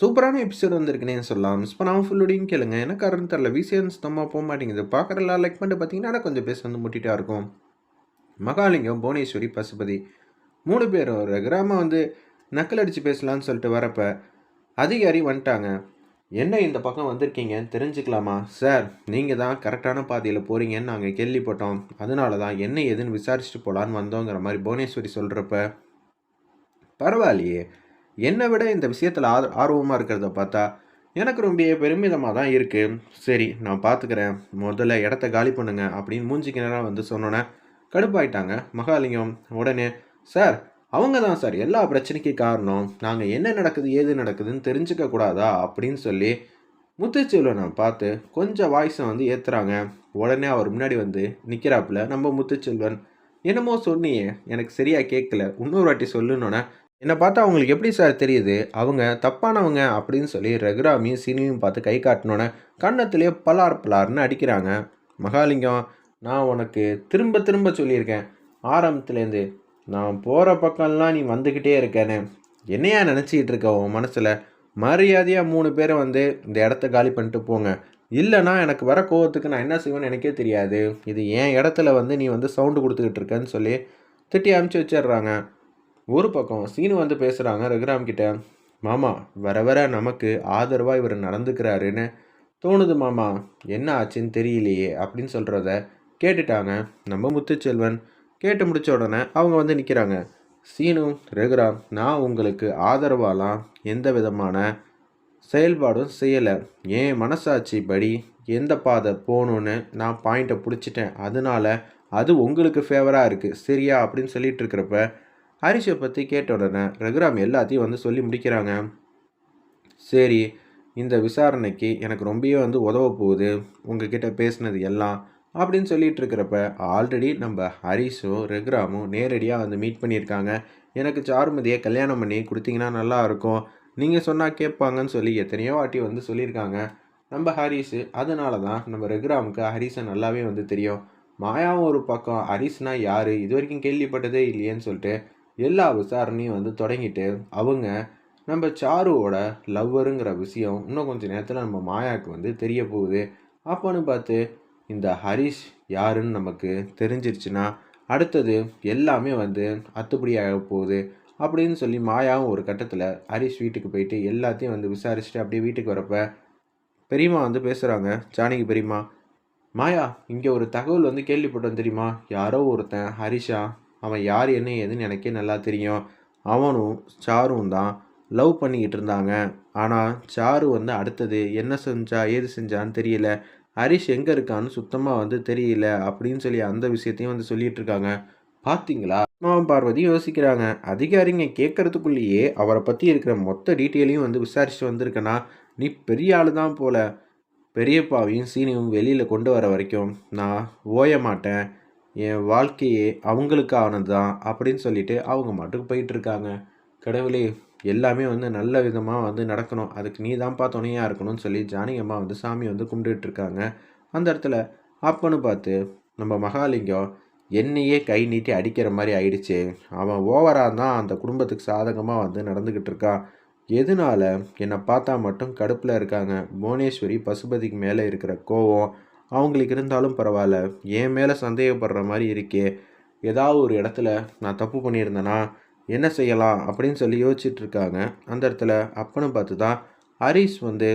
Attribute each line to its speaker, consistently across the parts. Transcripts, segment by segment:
Speaker 1: சூப்பரான எபிசோட் வந்திருக்குன்னே சொல்லலாம். மிஸ் பண்ணாமல் ஃபுல்லோடையும் கேளுங்க. என்ன காரணம் தெரில விசிஎன் தம்மா போக மாட்டேங்குது. பார்க்குறலாம் லைக் பண்ணிட்டு பார்த்தீங்கன்னா கொஞ்சம் பேச வந்து முட்டிட்டா இருக்கும். மகாலிங்கம் புவனேஸ்வரி பசுபதி மூணு பேர் ஒரு கிராமம் வந்து நக்கல் அடித்து பேசலான்னு சொல்லிட்டு வரப்ப அதிகாரி வந்துட்டாங்க. என்ன இந்த பக்கம் வந்திருக்கீங்கன்னு தெரிஞ்சுக்கலாமா? சார் நீங்கள் தான் கரெக்டான பாதையில் போகிறீங்கன்னு நாங்கள் கேள்விப்பட்டோம். அதனால தான் என்ன ஏதுன்னு விசாரிச்சுட்டு போகலான்னு வந்தோங்கிற மாதிரி புவனேஸ்வரி சொல்கிறப்ப பரவாயில்லையே. என்னை விட இந்த விஷயத்தில் ஆர் ஆர்வமாக இருக்கிறத பார்த்தா எனக்கு ரொம்ப பெருமிதமாக தான் இருக்குது சரி நான் பார்த்துக்கிறேன் முதல்ல இடத்த காலி பண்ணுங்க அப்படின்னு மூஞ்சிக்கு நேரம் வந்து சொன்னோன்னே கடுப்பாயிட்டாங்க. மகாலிங்கம் உடனே சார் அவங்க தான் சார். எல்லா பிரச்சனைக்கு காரணம். நாங்கள் என்ன நடக்குது ஏது நடக்குதுன்னு தெரிஞ்சுக்க கூடாதா? அப்படின்னு சொல்லி முத்துச்செல்வனை பார்த்து கொஞ்சம் வாய்ஸை வந்து ஏற்றுறாங்க உடனே அவர் முன்னாடி வந்து நிற்கிறாப்புல நம்ம முத்துச்செல்வன் என்னமோ சொன்னியே எனக்கு சரியாக கேட்கல இன்னொரு வாட்டி சொல்லுன்னொன்னே என்னை பார்த்தா அவங்களுக்கு எப்படி சார் தெரியுது? அவங்க தப்பானவங்க அப்படின்னு சொல்லி ரகுராமியும் சீனியும் பார்த்து கை காட்டினோன்னே கன்னத்திலே பலார் பலார்னு அடிக்கிறாங்க. மகாலிங்கம் நான் உனக்கு திரும்ப திரும்ப சொல்லியிருக்கேன். ஆரம்பத்துலேருந்து நான் போகிற பக்கம்லாம் நீ வந்துக்கிட்டே இருக்கேன்னு. என்னையா நினச்சிக்கிட்டு இருக்க உன் மனசில்? மரியாதையாக மூணு பேரை வந்து இந்த இடத்த காலி பண்ணிட்டு போங்க. இல்லைனா எனக்கு வர கோவத்துக்கு நான் என்ன செய்வேன்னு எனக்கே தெரியாது. இது என் இடத்துல வந்து நீ வந்து சவுண்டு கொடுத்துக்கிட்டு இருக்கேன்னு சொல்லி திட்டி அமுச்சு வச்சிடுறாங்க. ஒரு பக்கம் சீனு வந்து பேசுகிறாங்க ரகுராம் கிட்ட மாமா வர வர நமக்கு ஆதரவாக இவர் நடந்துக்கிறாருன்னு தோணுது மாமா. என்ன ஆச்சுன்னு தெரியலையே அப்படின்னு சொல்கிறத கேட்டுட்டாங்க நம்ம முத்துச்செல்வன். கேட்டு முடித்த உடனே அவங்க வந்து நிற்கிறாங்க சீனு ரகுராம் நான் உங்களுக்கு ஆதரவாலாம் எந்த விதமான செயல்பாடும் செய்யலை. என் மனசாட்சி படி எந்த பாதை போகணுன்னு நான் பாயிண்ட்டை பிடிச்சிட்டேன். அதனால அது உங்களுக்கு ஃபேவராக இருக்குது சரியா? அப்படின்னு சொல்லிட்டு இருக்கிறப்ப ஹரிஷை பற்றி கேட்ட உடனே ரகுராம் எல்லாத்தையும் வந்து சொல்லி முடிக்கிறாங்க. சரி இந்த விசாரணைக்கு எனக்கு ரொம்பவே வந்து உதவ போகுது. உங்ககிட்ட பேசினது எல்லாம் அப்படின்னு சொல்லிட்டு இருக்கிறப்ப ஆல்ரெடி நம்ம ஹரிஷும் ரகுராமும் நேரடியாக வந்து மீட் பண்ணியிருக்காங்க. எனக்கு சாருமதியை கல்யாணம் பண்ணி கொடுத்தீங்கன்னா நல்லா இருக்கும். நீங்கள் சொன்னால் கேட்பாங்கன்னு சொல்லி எத்தனையோ வாட்டி வந்து சொல்லியிருக்காங்க. நம்ம ஹரிஷு அதனால தான் நம்ம ரகுராமுக்கு ஹரிஷை நல்லாவே வந்து தெரியும். மாயாவும் ஒரு பக்கம் ஹரிஷ்னா யார்? இது வரைக்கும் கேள்விப்பட்டதே இல்லையேன்னு சொல்லிட்டு எல்லா விசாரணையும் வந்து தொடங்கிட்டு அவங்க நம்ம சாருவோட லவ்வருங்கிற விஷயம் இன்னும் கொஞ்சம் நேரத்தில் நம்ம மாயாவுக்கு வந்து தெரிய போகுது. அப்போன்னு பார்த்து இந்த ஹரிஷ் யாருன்னு நமக்கு தெரிஞ்சிருச்சுன்னா அடுத்தது எல்லாமே வந்து அத்துப்படியாக போகுது அப்படின்னு சொல்லி மாயாவும் ஒரு கட்டத்தில் ஹரிஷ் வீட்டுக்கு போயிட்டு எல்லாத்தையும் வந்து விசாரிச்சுட்டு அப்படியே வீட்டுக்கு வரப்ப பெரியம்மா வந்து பேசுகிறாங்க ஜானகி பெரியம்மா மாயா இங்கே ஒரு தகவல் வந்து கேள்விப்பட்டோம் தெரியுமா? யாரோ ஒருத்தன் ஹரிஷா அவன் யார் என்ன ஏதுன்னு எனக்கே நல்லா தெரியும். அவனும் சாரும் தான் லவ் பண்ணிக்கிட்டு இருந்தாங்க. ஆனால் சாரு வந்து அடுத்தது என்ன செஞ்சா ஏது செஞ்சான்னு தெரியல. ஹரிஷ் எங்கே இருக்கான்னு சுத்தமாக வந்து தெரியல அப்படின்னு சொல்லி அந்த விஷயத்தையும் வந்து சொல்லிகிட்டு இருக்காங்க. பார்த்தீங்களா அம்மாவும் பார்வதி யோசிக்கிறாங்க. அதிகாரிங்க கேட்கறதுக்குள்ளேயே அவரை பற்றி இருக்கிற மொத்த டீட்டெயிலையும் வந்து விசாரிச்சு வந்திருக்கனா? நீ பெரிய ஆள் தான் போல. பெரியப்பாவையும் சீனியும் வெளியில் கொண்டு வர வரைக்கும் நான் ஓய மாட்டேன். என் வாழ்க்கையே அவங்களுக்கானது தான் அப்படின்னு சொல்லிட்டு அவங்க மட்டும் போயிட்டுருக்காங்க. கடவுளே எல்லாமே வந்து நல்ல விதமாக வந்து நடக்கணும். அதுக்கு நீ தான்ப்பா துணையாக இருக்கணும்னு சொல்லி ஜானகி அம்மா வந்து சாமி வந்து கும்பிட்டுட்ருக்காங்க. அந்த இடத்துல அப்பன்னு பார்த்து நம்ம மகாலிங்கம் என்னையே கை நீட்டி அடிக்கிற மாதிரி ஆயிடுச்சு. அவன் ஓவராக தான் அந்த குடும்பத்துக்கு சாதகமாக வந்து நடந்துக்கிட்டு இருக்கான் எதனால என்னை பார்த்தா மட்டும் கடுப்பில் இருக்காங்க. புவனேஸ்வரி பசுபதிக்கு மேலே இருக்கிற கோவம் அவங்களுக்கு இருந்தாலும் பரவாயில்ல. என் மேலே சந்தேகப்படுற மாதிரி இருக்கே. ஏதாவது ஒரு இடத்துல நான் தப்பு பண்ணியிருந்தேன்னா என்ன செய்யலாம் அப்படின்னு சொல்லி யோசிச்சுட்ருக்காங்க. அந்த இடத்துல அப்பன்னு பார்த்து தான் ஹரிஸ் வந்து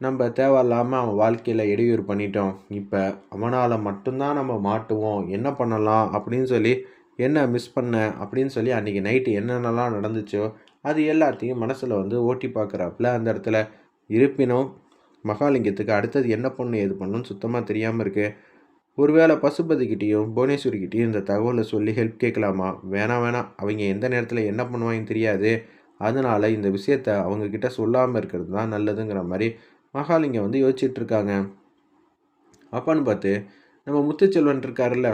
Speaker 1: நம்ம தேவையில்லாமல் அவன் வாழ்க்கையில் இடையூறு பண்ணிட்டோம். இப்போ அவனால் மட்டும்தான் நம்ம மாட்டுவோம். என்ன பண்ணலாம் அப்படின்னு சொல்லி என்ன மிஸ் பண்ண அப்படின்னு சொல்லி அன்றைக்கி நைட்டு என்னென்னலாம் நடந்துச்சோ அது எல்லாத்தையும் மனசில் வந்து ஓட்டி பார்க்குறாப்புல. அந்த இடத்துல இருப்பினும் மகாலிங்கத்துக்கு அடுத்தது என்ன பண்ணு எது பண்ணணும்னு சுத்தமாக தெரியாமல் இருக்குது ஒருவேளை பசுபதிக்கிட்டேயும் புவனேஸ்வரிக்கிட்டேயும் இந்த தகவலை சொல்லி ஹெல்ப் கேட்கலாமா? வேணாம் வேணாம் அவங்க எந்த நேரத்தில் என்ன பண்ணுவாங்கன்னு தெரியாது. அதனால் இந்த விஷயத்த அவங்கக்கிட்ட சொல்லாமல் இருக்கிறது தான் நல்லதுங்கிற மாதிரி மகாலிங்கம் வந்து யோசிச்சிட்ருக்காங்க. அப்பான்னு பார்த்து நம்ம முத்துச்செல்வன் இருக்காருல்ல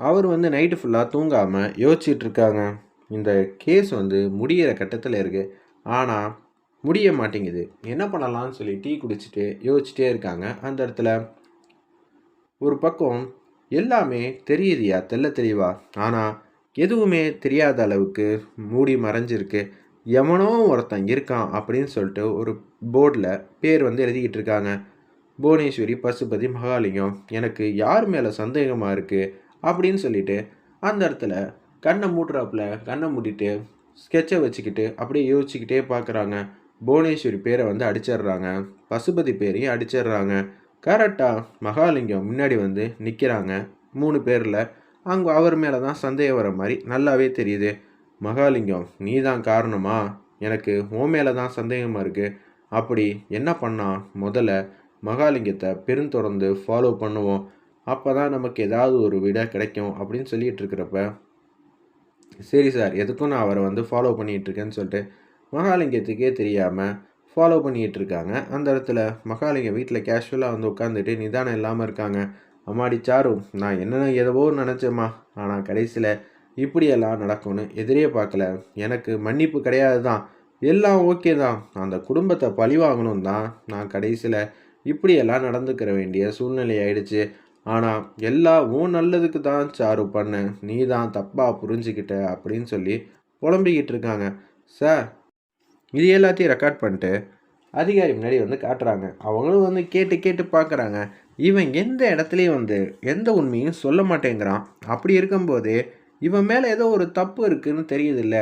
Speaker 1: அவர் வந்து நைட்டு ஃபுல்லாக தூங்காமல் யோசிச்சிட்ருக்காங்க. இந்த கேஸ் வந்து முடியிற கட்டத்தில் இருக்குது ஆனால் முடிய மாட்டேங்குது. என்ன பண்ணலாம்னு சொல்லி டீ குடிச்சிட்டு யோசிச்சுட்டே இருக்காங்க. அந்த இடத்துல ஒரு பக்கம் எல்லாமே தெரியுதியா? தெல்ல தெளிவா. ஆனால் எதுவுமே தெரியாத அளவுக்கு மூடி மறைஞ்சிருக்கு. எவனோ ஒருத்தன் இருக்கான் அப்படின்னு சொல்லிட்டு ஒரு போர்டில் பேர் வந்து எழுதிக்கிட்டு இருக்காங்க. புவனேஸ்வரி பசுபதி மகாலிங்கம் எனக்கு யார் மேலே சந்தேகமாக இருக்குது அப்படின்னு சொல்லிட்டு அந்த இடத்துல கண்ணை மூட்டுறாப்புல கண்ணை மூடிட்டு ஸ்கெட்சை வச்சுக்கிட்டு அப்படியே யோசிச்சுக்கிட்டே பார்க்குறாங்க புவனேஸ்வரி பேரை வந்து அடிச்சிடுறாங்க. பசுபதி பேரையும் அடிச்சிடுறாங்க. கரெக்டாக மகாலிங்கம் முன்னாடி வந்து நிற்கிறாங்க மூணு பேரில் அங்கே அவர் மேலே தான் சந்தேகம் வர மாதிரி நல்லாவே தெரியுது. மகாலிங்கம் நீ தான் காரணமா? எனக்கு உன் மேலே தான் சந்தேகமாக இருக்குது அப்படி என்ன பண்ணால் முதல்ல மகாலிங்கத்தை பெருந்தொடர்ந்து ஃபாலோ பண்ணுவோம். அப்போ தான் நமக்கு ஏதாவது ஒரு விடை கிடைக்கும் அப்படின்னு சொல்லிகிட்டு இருக்கிறப்ப சரி சார் எதுக்கும் நான் அவரை வந்து ஃபாலோ பண்ணிகிட்டு இருக்கேன்னு சொல்லிட்டு மகாலிங்கத்துக்கே தெரியாமல் ஃபாலோ பண்ணிகிட்டு இருக்காங்க அந்த இடத்துல மகாலிங்கம் வீட்டில் கேஷுவலாக வந்து உட்காந்துட்டு நிதானம் இல்லாமல் இருக்காங்க. அம்மாடி சாரு நான் என்னென்ன எதவோ நினச்சேம்மா. ஆனால் கடைசியில் இப்படியெல்லாம் நடக்கும்னு எதிரே பார்க்கல. எனக்கு மன்னிப்பு கிடையாது தான் எல்லாம் ஓகே தான். அந்த குடும்பத்தை பழி வாங்கணும் தான் நான் கடைசியில் இப்படியெல்லாம் நடந்துக்கிற வேண்டிய சூழ்நிலை ஆயிடுச்சு. ஆனால் எல்லா உன் நல்லதுக்கு தான் சாரு பண்ண நீ தான் தப்பாக புரிஞ்சுக்கிட்ட அப்படின்னு சொல்லி புலம்பிக்கிட்டு இருக்காங்க சார் இது எல்லாத்தையும் ரெக்கார்ட் பண்ணிட்டு அதிகாரி முன்னாடி வந்து காட்டுறாங்க. அவங்களும் வந்து கேட்டு கேட்டு பார்க்குறாங்க இவன் எந்த இடத்துலையும் வந்து எந்த உண்மையும் சொல்ல மாட்டேங்கிறான். அப்படி இருக்கும்போது இவன் மேலே ஏதோ ஒரு தப்பு இருக்குதுன்னு தெரியுதில்ல.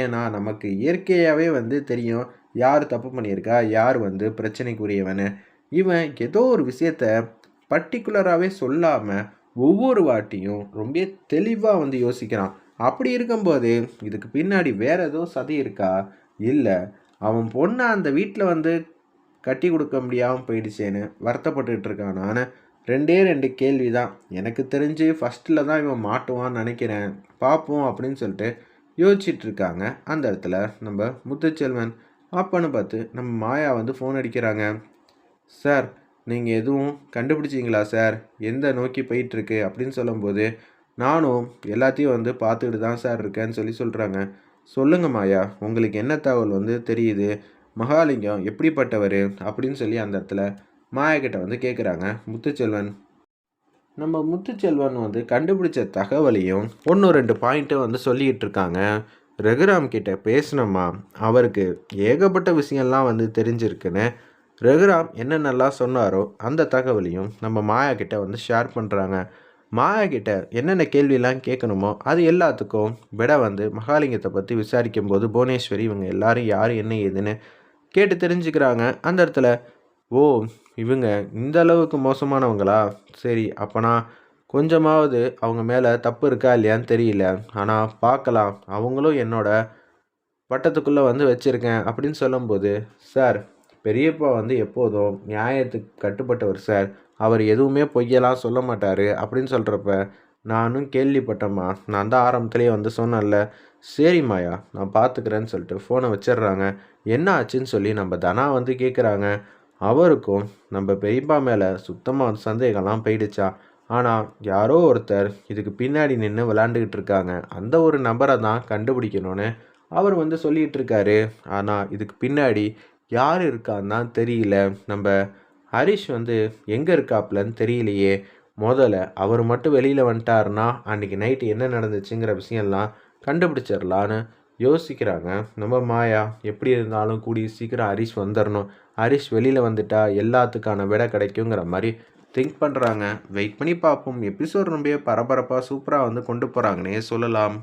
Speaker 1: ஏன்னா நமக்கு இயற்கையாகவே வந்து தெரியும் யார் தப்பு பண்ணியிருக்கா யார் வந்து பிரச்சனைக்குரியவனு. இவன் ஏதோ ஒரு விஷயத்த பர்டிகுலராகவே சொல்லாமல் ஒவ்வொரு வாட்டியும் ரொம்ப தெளிவாக வந்து யோசிக்கிறான். அப்படி இருக்கும்போது இதுக்கு பின்னாடி வேற ஏதோ சதி இருக்கா? இல்லை அவன் பொண்ணை அந்த வீட்டில் வந்து கட்டி கொடுக்க முடியாமல் போயிடுச்சேன்னு வருத்தப்பட்டுக்கிட்டு இருக்கான். நான் ரெண்டே ரெண்டு கேள்வி தான் எனக்கு தெரிஞ்சு ஃபஸ்ட்டில் தான் இவன் மாட்டுவான்னு நினைக்கிறேன். பார்ப்போம் அப்படின்னு சொல்லிட்டு யோசிச்சுட்டு இருக்காங்க. அந்த இடத்துல நம்ம முத்துச்செல்வன் அப்பன்னு பார்த்து நம்ம மாயா வந்து ஃபோன் அடிக்கிறாங்க. சார் நீங்கள் எதுவும் கண்டுபிடிச்சிங்களா சார் எந்த நோக்கி போயிட்டுருக்கு அப்படின்னு சொல்லும்போது நானும் எல்லாத்தையும் வந்து பார்த்துக்கிட்டு தான் சார் இருக்கேன்னு சொல்லி சொல்கிறாங்க சொல்லுங்க மாயா உங்களுக்கு என்ன தகவல் வந்து தெரியுது? மகாலிங்கம் எப்படிப்பட்டவர்? அப்படின்னு சொல்லி அந்த இடத்துல மாயா வந்து கேட்குறாங்க முத்துச்செல்வன். நம்ம முத்துச்செல்வன் வந்து கண்டுபிடிச்ச தகவலையும் ஒன்று ரெண்டு பாயிண்ட்டும் வந்து சொல்லிக்கிட்டு இருக்காங்க. ரகுராம் கிட்ட பேசினோமா? அவருக்கு ஏகப்பட்ட விஷயம்லாம் வந்து தெரிஞ்சிருக்குன்னு ரகுராம் என்னென்னலாம் சொன்னாரோ அந்த தகவலையும் நம்ம மாயா கிட்ட வந்து ஷேர் பண்ணுறாங்க மாயா என்னென்ன கேள்வியெல்லாம் கேட்கணுமோ அது எல்லாத்துக்கும் விட வந்து மகாலிங்கத்தை பற்றி விசாரிக்கும் போது புவனேஸ்வரி இவங்க எல்லாரும் யார் என்ன ஏதுன்னு கேட்டு தெரிஞ்சுக்கிறாங்க. அந்த இடத்துல ஓ இவங்க இந்த அளவுக்கு மோசமானவங்களா? சரி அப்போனா கொஞ்சமாவது அவங்க மேலே தப்பு இருக்கா இல்லையான்னு தெரியல. ஆனால் பார்க்கலாம். அவங்களும் என்னோட வட்டத்துக்குள்ளே வந்து வச்சுருக்கேன் அப்படின்னு சொல்லும்போது சார் பெரியப்பா வந்து எப்போதும் நியாயத்துக்கு கட்டுப்பட்டவர் சார். அவர் எதுவுமே பொய்யெல்லாம் சொல்ல மாட்டார் அப்படின்னு சொல்கிறப்ப நானும் கேள்விப்பட்டேம்மா. நான் தான் ஆரம்பத்துலேயே வந்து சொன்னேன்ல. சரிம்மாயா நான் பார்த்துக்கிறேன்னு சொல்லிட்டு ஃபோனை வச்சிடுறாங்க. என்ன ஆச்சுன்னு சொல்லி நம்ம தனா வந்து கேட்குறாங்க அவருக்கும் நம்ம பெரியப்பா மேலே சுத்தமாக சந்தேகம்லாம் போயிடுச்சா? ஆனால் யாரோ ஒருத்தர் இதுக்கு பின்னாடி நின்று விளாண்டுக்கிட்டு இருக்காங்க. அந்த ஒரு நபரை தான் கண்டுபிடிக்கணும்னு அவர் வந்து சொல்லிகிட்டு இருக்காரு. ஆனால் இதுக்கு பின்னாடி யார் இருக்கான்னு தான் தெரியல. நம்ம ஹரிஷ் வந்து எங்கே இருக்காப்லன்னு தெரியலையே. முதல்ல அவர் மட்டும் வெளியில் வந்துட்டாருன்னா அன்றைக்கி நைட்டு என்ன நடந்துச்சுங்கிற விஷயம்லாம் கண்டுபிடிச்சிடலான்னு யோசிக்கிறாங்க. நம்ம மாயா எப்படி இருந்தாலும் கூடி சீக்கிரம் ஹரிஷ் வந்துடணும் ஹரிஷ் வெளியில் வந்துட்டா எல்லாத்துக்கான விடை கிடைக்குங்கிற மாதிரி திங்க் பண்ணுறாங்க வெயிட் பண்ணி பார்ப்போம். எபிசோட் ரொம்ப பரபரப்பாக சூப்பராக வந்து கொண்டு போகிறாங்கன்னே சொல்லலாம்.